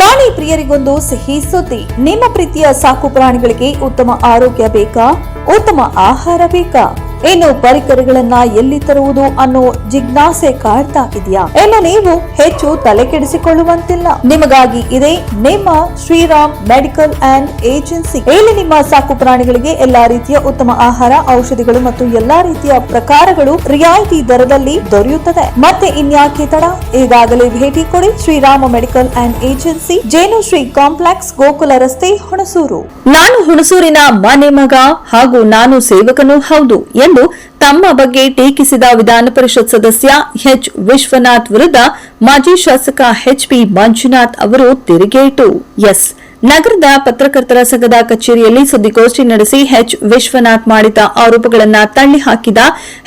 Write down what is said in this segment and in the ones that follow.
ಪ್ರಾಣಿ ಪ್ರಿಯರಿಗೊಂದು ಸಿಹಿ ಸುದ್ದಿ. ನಿಮ್ಮ ಪ್ರೀತಿಯ ಸಾಕು ಪ್ರಾಣಿಗಳಿಗೆ ಉತ್ತಮ ಆರೋಗ್ಯ ಬೇಕಾ? ಉತ್ತಮ ಆಹಾರ ಬೇಕಾ? ಇನ್ನು ಪರಿಕರಗಳನ್ನ ಎಲ್ಲಿ ತರುವುದು ಅನ್ನೋ ಜಿಜ್ಞಾಸೆ ಕಾಡ್ತಾ ಇದೆಯಾ ಇನ್ನು ನೀವು ಹೆಚ್ಚು ತಲೆ ಕೆಡಿಸಿಕೊಳ್ಳುವಂತಿಲ್ಲ ನಿಮಗಾಗಿ ಇದೆ ನಿಮ್ಮ ಶ್ರೀರಾಮ್ ಮೆಡಿಕಲ್ ಅಂಡ್ ಏಜೆನ್ಸಿ. ಇಲ್ಲಿ ನಿಮ್ಮ ಸಾಕು ಪ್ರಾಣಿಗಳಿಗೆ ಎಲ್ಲಾ ರೀತಿಯ ಉತ್ತಮ ಆಹಾರ, ಔಷಧಿಗಳು ಮತ್ತು ಎಲ್ಲಾ ರೀತಿಯ ಪ್ರಕಾರಗಳು ರಿಯಾಯಿತಿ ದರದಲ್ಲಿ ದೊರೆಯುತ್ತದೆ. ಮತ್ತೆ ಇನ್ಯಾಕೆ ತಡ? ಈಗಾಗಲೇ ಭೇಟಿ ಕೊಡಿ ಶ್ರೀರಾಮ ಮೆಡಿಕಲ್ ಅಂಡ್ ಏಜೆನ್ಸಿ, ಜೇನು ಶ್ರೀ ಕಾಂಪ್ಲೆಕ್ಸ್, ಗೋಕುಲ ರಸ್ತೆ ಹುಣಸೂರು. ನಾನು ಹುಣಸೂರಿನ ಮನೆ ಮಗ ಹಾಗೂ ನಾನು ಸೇವಕನೂ ಹೌದು. ಎಂದು ತಮ್ಮ ಬಗ್ಗೆ ಟೀಕಿಸಿದ ವಿಧಾನ ಪರಿಷತ್ ಸದಸ್ಯ ಎಚ್. ವಿಶ್ವನಾಥ್ ವಿರುದ್ಧ ಮಾಜಿ ಶಾಸಕ ಎಚ್. ಪಿ. ಮಂಜುನಾಥ್ ಅವರು ತಿರುಗೇಟು. ಎಸ್. ನಗರದ ಪತ್ರಕರ್ತರ ಸಂಘದ ಕಚೇರಿಯಲ್ಲಿ ಸುದ್ದಿಗೋಷ್ಠಿ ನಡೆಸಿ ಎಚ್. ವಿಶ್ವನಾಥ್ ಮಾಡಿದ ಆರೋಪಗಳನ್ನು ತಳ್ಳಿ ಹಾಕಿದ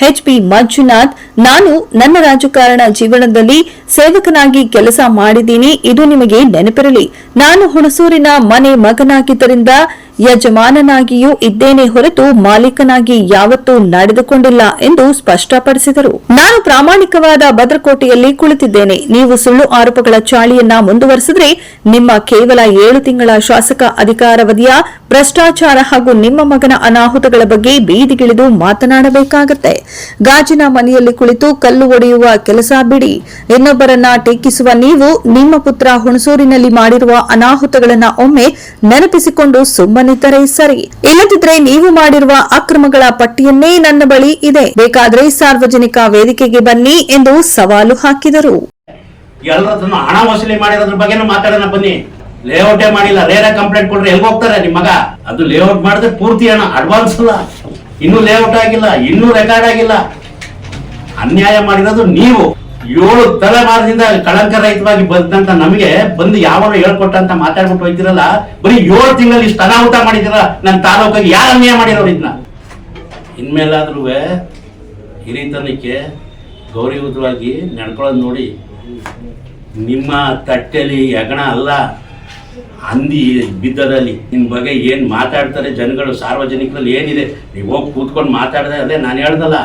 ಎಚ್. ಪಿ. ಮಂಜುನಾಥ್, ನಾನು ನನ್ನ ರಾಜಕಾರಣ ಜೀವನದಲ್ಲಿ ಸೇವಕನಾಗಿ ಕೆಲಸ ಮಾಡಿದ್ದೀನಿ. ಇದು ನಿಮಗೆ ನೆನಪಿರಲಿ. ನಾನು ಹುಣಸೂರಿನ ಮನೆ ಮಗನಾಗಿದ್ದರಿಂದ ಯಜಮಾನನಾಗಿಯೂ ಇದ್ದೇನೆ ಹೊರತು ಮಾಲೀಕನಾಗಿ ಯಾವತ್ತೂ ನಡೆದುಕೊಂಡಿಲ್ಲ ಎಂದು ಸ್ಪಷ್ಟಪಡಿಸಿದರು. ನಾನು ಪ್ರಾಮಾಣಿಕವಾದ ಭದ್ರಕೋಟೆಯಲ್ಲಿ ಕುಳಿತಿದ್ದೇನೆ. ನೀವು ಸುಳ್ಳು ಆರೋಪಗಳ ಚಾಳಿಯನ್ನ ಮುಂದುವರೆಸಿದ್ರೆ ನಿಮ್ಮ ಕೇವಲ ಏಳು ತಿಂಗಳ ಶಾಸಕ ಅಧಿಕಾರಾವಧಿಯ ಭ್ರಷ್ಟಾಚಾರ ಹಾಗೂ ನಿಮ್ಮ ಮಗನ ಅನಾಹುತಗಳ ಬಗ್ಗೆ ಬೀದಿಗಿಳಿದು ಮಾತನಾಡಬೇಕಾಗತ್ತೆ. ಗಾಜಿನ ಮನೆಯಲ್ಲಿ ಕುಳಿತು ಕಲ್ಲು ಒಡೆಯುವ ಕೆಲಸ ಬಿಡಿ. ಇನ್ನೊಬ್ಬರನ್ನ ಟೀಕಿಸುವ ನೀವು ನಿಮ್ಮ ಪುತ್ರ ಹುಣಸೂರಿನಲ್ಲಿ ಮಾಡಿರುವ ಅನಾಹುತಗಳನ್ನ ಒಮ್ಮೆ ನೆನಪಿಸಿಕೊಂಡು ಸುಮ್ಮನಿದ್ದರೆ ಸರಿ. ಇಲ್ಲದಿದ್ರೆ ನೀವು ಮಾಡಿರುವ ಅಕ್ರಮಗಳ ಪಟ್ಟಿಯನ್ನೇ ನನ್ನ ಬಳಿ ಇದೆ. ಬೇಕಾದ್ರೆ ಸಾರ್ವಜನಿಕ ವೇದಿಕೆಗೆ ಬನ್ನಿ ಎಂದು ಸವಾಲು ಹಾಕಿದರು. ಎಲ್ಲರದನ್ನು ಹಣ ವಸೂಲಿ ಮಾಡಿರೋದ್ರ ಬಗ್ಗೆ ಮಾತಾಡೋಣ ಬನ್ನಿ. ಲೇಔಟೇ ಮಾಡಿಲ್ಲ ರೇರ ಕಂಪ್ಲೇಂಟ್ ಕೊಡ್ರೆ ಎಲ್ಲಿ ಹೋಗ್ತಾರೆ ನಿಮ್ ಮಗ? ಅದು ಲೇಔಟ್ ಮಾಡಿದ್ರೆ ಪೂರ್ತಿ ಹಣ ಅಡ್ವಾನ್ಸ್ ಅಲ್ಲ. ಇನ್ನೂ ಲೇಔಟ್ ಆಗಿಲ್ಲ, ಇನ್ನೂ ರೆಕಾರ್ಡ್ ಆಗಿಲ್ಲ. ಅನ್ಯಾಯ ಮಾಡಿರೋದು ನೀವು. ಏಳು ತಲೆಮಾರದಿಂದ ಕಳಂಕ ರಹಿತವಾಗಿ ಬಂದಂತ ನಮಗೆ ಬಂದು ಯಾವಾಗ ಹೇಳ್ಕೊಟ್ಟಂತ ಮಾತಾಡ್ಬಿಟ್ಟು ಹೋಯ್ತಿರಲ್ಲ, ಬರೀ ಏಳು ತಿಂಗಳಲ್ಲಿ ಇಷ್ಟು ಅನಾಹುತ ಮಾಡಿದಿರ ನನ್ನ ತಾಲೂಕಾಗಿ ಯಾರು ಅನ್ಯಾಯ ಮಾಡಿರೋರು ಇದನ್ನ ಇನ್ಮೇಲಾದ್ರೂ ಹಿರಿತನಕ್ಕೆ ಗೌರವಯುತವಾಗಿ ನಡ್ಕೊಳ್ಳೋದು ನೋಡಿ. ನಿಮ್ಮ ತಟ್ಟೆಲಿ ಹೆಗಣ ಅಲ್ಲ. ಹಂದಿ ಬಿದ್ದದಲ್ಲಿ ನಿನ್ನ ಬಗ್ಗೆ ಏನು ಮಾತಾಡ್ತಾರೆ ಜನಗಳು, ಸಾರ್ವಜನಿಕರಲ್ಲಿ ಏನಿದೆ? ನೀವು ಹೋಗಿ ಕೂತ್ಕೊಂಡು ಮಾತಾಡಿದೆ ಅದೇ ನಾನು ಹೇಳ್ದಲ್ಲ.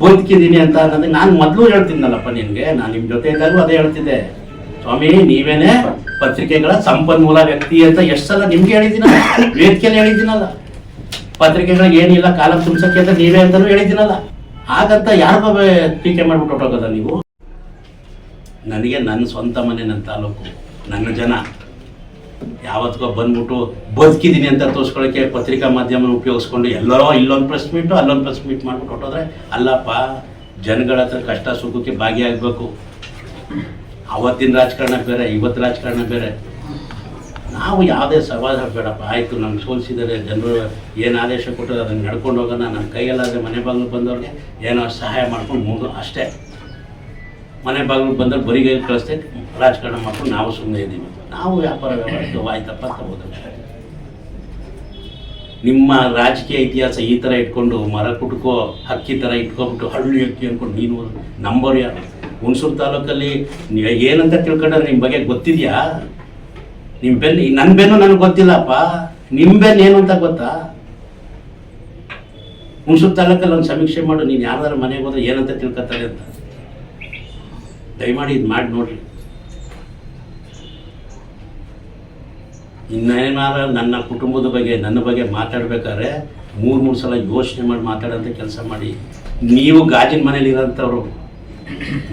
ಬದುಕಿದ್ದೀನಿ ಅಂತ ಅನ್ನೋದಕ್ಕೆ ನಾನು ಮೊದಲು ಹೇಳ್ತಿದ್ನಲ್ಲಪ್ಪ ನಿನಗೆ. ನಾನು ನಿಮ್ಮ ಜೊತೆ ಇದ್ದಾಗೂ ಅದೇ ಹೇಳ್ತಿದ್ದೆ. ಸ್ವಾಮಿ, ನೀವೇನೇ ಪತ್ರಿಕೆಗಳ ಸಂಪನ್ಮೂಲ ವ್ಯಕ್ತಿ ಅಂತ ಎಷ್ಟು ಸಲ ನಿಮ್ಗೆ ಹೇಳಿದ್ದೀನಲ್ಲ? ವೇದಿಕೆಯಲ್ಲಿ ಹೇಳಿದ್ದೀನಲ್ಲ. ಪತ್ರಿಕೆಗಳಿಗೆ ಏನಿಲ್ಲ, ಕಾಲ ತುಂಬಿಸಕ್ಕೆ ಅಂತ ನೀವೇ ಅಂತಲೂ ಹೇಳಿದ್ದೀನಲ್ಲ. ಹಾಗಂತ ಯಾರ ಬಗ್ಗೆ ಟೀಕೆ ಮಾಡ್ಬಿಟ್ಟು ಹೋಗೋದ ನೀವು? ನನಗೆ ನನ್ನ ಸ್ವಂತ ಮನೆ ನನ್ನ ತಾಲೂಕು, ನನ್ನ ಜನ. ಯಾವತ್ತಿಗೋ ಬಂದ್ಬಿಟ್ಟು ಬದುಕಿದ್ದೀನಿ ಅಂತ ತೋರಿಸ್ಕೊಳ್ಳೋಕ್ಕೆ ಪತ್ರಿಕಾ ಮಾಧ್ಯಮ ಉಪಯೋಗಿಸ್ಕೊಂಡು ಎಲ್ಲರೋ ಇಲ್ಲೊಂದು ಪ್ರೆಸ್ ಮೀಟು ಅಲ್ಲೊಂದು ಪ್ರೆಸ್ ಮೀಟ್ ಮಾಡ್ಬಿಟ್ಟು ಹೊಟ್ಟೋದ್ರೆ ಅಲ್ಲಪ್ಪ, ಜನಗಳ ಹತ್ರ ಕಷ್ಟ ಸುಖಕ್ಕೆ ಭಾಗಿಯಾಗಬೇಕು. ಅವತ್ತಿನ ರಾಜಕಾರಣ ಬೇರೆ, ಇವತ್ತು ರಾಜಕಾರಣ ಬೇರೆ. ನಾವು ಯಾವುದೇ ಸವಾದ ಬೇಡಪ್ಪ, ಆಯಿತು ನಮ್ಗೆ ಸೋಲಿಸಿದರೆ ಜನರು ಏನು ಆದೇಶ ಕೊಟ್ಟರೆ ಅದನ್ನು ನಡ್ಕೊಂಡು ಹೋಗೋಣ ನಮ್ಮ ಕೈಯಲ್ಲಾದರೆ ಮನೆ ಬಾಗಿಲು ಬಂದವ್ರಿಗೆ ಏನೋ ಸಹಾಯ ಮಾಡ್ಕೊಂಡು ಮುಗಿದು ಅಷ್ಟೇ. ಮನೆ ಬಾಗಿಲು ಬಂದರೆ ಬರಿಗೈ ಕಳಿಸ್ದೆ, ರಾಜಕಾರಣ ಮಾಡ್ಕೊಂಡು ನಾವು ಸುಮ್ಮನೆ ಇದ್ದೀವಿ. ನಾವು ವ್ಯಾಪಾರ ವ್ಯವಹಾರಕ್ಕೆ ಆಯ್ತಪ್ಪ ಅಂತ ನಿಮ್ಮ ರಾಜಕೀಯ ಇತಿಹಾಸ ಈ ಥರ ಇಟ್ಕೊಂಡು, ಮರ ಕುಟ್ಕೋ ಹಕ್ಕಿ ಥರ ಇಟ್ಕೊಬಿಟ್ಟು ಹಳ್ಳಿ ಹಕ್ಕಿ ಅಂದ್ಕೊಂಡು ನೀನು ನಂಬರ್ ಯಾರು? ಹುಣಸೂರು ತಾಲೂಕಲ್ಲಿ ಏನಂತ ತಿಳ್ಕೊಂಡ್ರೆ ನಿಮ್ಮ ಬಗ್ಗೆ ಗೊತ್ತಿದೆಯಾ? ನಿಮ್ಮ ಬೆನ್ನು ನನ್ನ ಬೆನ್ನು ನನಗೆ ಗೊತ್ತಿಲ್ಲಪ್ಪ. ನಿಮ್ಮ ಬೆನ್ನು ಏನು ಅಂತ ಗೊತ್ತಾ? ಹುಣಸೂರು ತಾಲೂಕಲ್ಲಿ ಒಂದು ಸಮೀಕ್ಷೆ ಮಾಡು, ನೀನು ಯಾರ್ದಾರು ಮನೆಗೆ ಹೋದ್ರೆ ಏನಂತ ತಿಳ್ಕೊತಾರೆ ಅಂತ. ದಯಮಾಡಿ ಇದು ಮಾಡಿ ನೋಡ್ರಿ. ಇನ್ನೇನಾರ ನನ್ನ ಕುಟುಂಬದ ಬಗ್ಗೆ, ನನ್ನ ಬಗ್ಗೆ ಮಾತಾಡ್ಬೇಕಾದ್ರೆ ಮೂರು ಮೂರು ಸಲ ಯೋಚನೆ ಮಾಡಿ ಮಾತಾಡೋಂಥ ಕೆಲಸ ಮಾಡಿ. ನೀವು ಗಾಜಿನ ಮನೇಲಿ ಇರೋಂಥವ್ರು,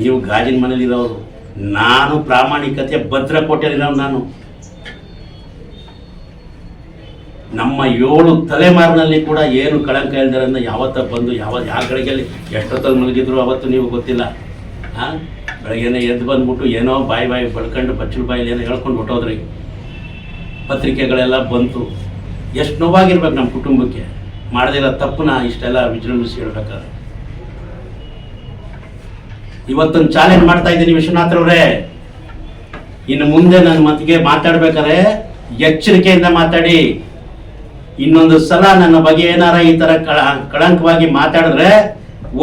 ನೀವು ಗಾಜಿನ ಮನೇಲಿ ಇರೋರು ನಾನು ಪ್ರಾಮಾಣಿಕತೆ ಭದ್ರಕೋಟೆಯಲ್ಲಿರೋನು ನಾನು. ನಮ್ಮ ಏಳು ತಲೆಮಾರಿನಲ್ಲಿ ಕೂಡ ಏನು ಕಳಂಕ ಇಲ್ದರಿಂದ ಯಾವತ್ತ ಬಂದು ಯಾವ ಯಾವ ಗಳಿಗೆಯಲ್ಲಿ ಎಷ್ಟೊತ್ತಲ್ಲಿ ಮಲಗಿದ್ರು ಅವತ್ತು ನೀವು ಗೊತ್ತಿಲ್ಲ. ಹಾಂ ಬೆಳಗ್ಗೆನೆ ಎದ್ದು ಬಂದ್ಬಿಟ್ಟು ಏನೋ ಬಾಯಿ ಬಾಯಿ ಬಳ್ಕೊಂಡು ಬಚ್ಚಲ ಬಾಯಲ್ಲಿ ಏನೋ ಹೇಳ್ಕೊಂಡು ಹೊಟ್ಟೋದ್ರಿ ಪತ್ರಿಕೆಗಳೆಲ್ಲ ಬಂತು. ಎಷ್ಟು ನೋವಾಗಿರ್ಬೇಕು ನಮ್ಮ ಕುಟುಂಬಕ್ಕೆ. ಮಾಡದಿರೋ ತಪ್ಪನ್ನ ಇಷ್ಟೆಲ್ಲ ವಿಜೃಂಭಿಸಿ ಹೇಳ್ಬೇಕಾದ್ರೆ. ಇವತ್ತೊಂದು ಚಾಲೆಂಜ್ ಮಾಡ್ತಾ ಇದ್ದೀನಿ ವಿಶ್ವನಾಥ್ರವ್ರೆ ಇನ್ನು ಮುಂದೆ ನನ್ನ ಮತ್ತಿಗೆ ಮಾತಾಡ್ಬೇಕಾದ್ರೆ ಎಚ್ಚರಿಕೆಯಿಂದ ಮಾತಾಡಿ. ಇನ್ನೊಂದು ಸಲ ನನ್ನ ಬಗ್ಗೆ ಏನಾರ ಈ ತರ ಕಳ, ಕಳಂಕವಾಗಿ ಮಾತಾಡಿದ್ರೆ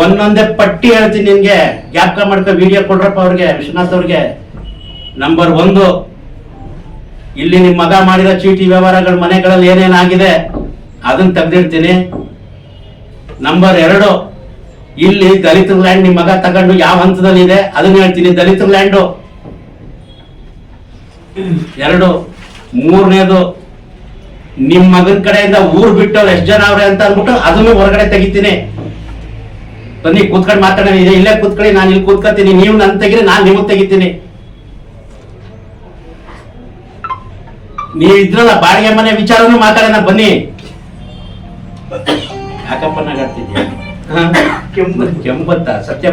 ಒಂದೊಂದೇ ಪಟ್ಟಿ ಹೇಳ್ತೀನಿ ನಿನ್ಗೆ. ಜ್ಞಾಪಕ ಮಾಡ್ಕೊ ವಿಡಿಯೋ ಕೊಡ್ರಪ್ಪ ಅವ್ರಿಗೆ, ವಿಶ್ವನಾಥ್ ಅವ್ರಿಗೆ. ನಂಬರ್ ಒಂದು, ಇಲ್ಲಿ ನಿಮ್ಮ ಮಗ ಮಾಡಿರೋ ಚೀಟಿ ವ್ಯವಹಾರಗಳ ಮನೆಗಳಲ್ಲಿ ಏನೇನಾಗಿದೆ ಅದನ್ನ ತೆಗ್ದಿಡ್ತೀನಿ. ನಂಬರ್ ಎರಡು, ಇಲ್ಲಿ ದಲಿತ ಲ್ಯಾಂಡ್ ನಿಮ್ಮ ಮಗ ತಗೊಂಡು ಯಾವ ಹಂತದಲ್ಲಿ ಇದೆ ಅದನ್ನ ಹೇಳ್ತೀನಿ. ದಲಿತ ಲ್ಯಾಂಡು ಎರಡು, ಮೂರನೇದು, ನಿಮ್ ಮಗನ ಕಡೆಯಿಂದ ಊರ್ ಬಿಟ್ಟವ್ರು ಎಷ್ಟು ಜನ ಅವ್ರೆ ಅಂತ ಅಂದ್ಬಿಟ್ಟು ಅದನ್ನು ಹೊರಗಡೆ ತೆಗಿತೀನಿ. ಬನ್ನಿ ಕೂತ್ಕೊಂಡು ಮಾತಾಡೋಣ ಇದೆ ಇಲ್ಲೇ ಕೂತ್ಕೊಳ್ಳಿ ನಾನು ಇಲ್ಲಿ ಕೂತ್ಕೊತೀನಿ ನೀವು ನನ್ನ ತೆಗಿರಿ ನಾನು ನಿಮಗೆ ತೆಗಿತೀನಿ. ನೀವು ಇದ್ರಲ್ಲ ಬಾಡಿಗೆ ಮನೆ ವಿಚಾರನೂ ಮಾತಾಡೋಣ ಬನ್ನಿ. ಯಾಕಪ್ಪ ನಗಾಡ್ತಿದ್ಯಾ ಕೆಂಬತ್ತ ಸತ್ಯ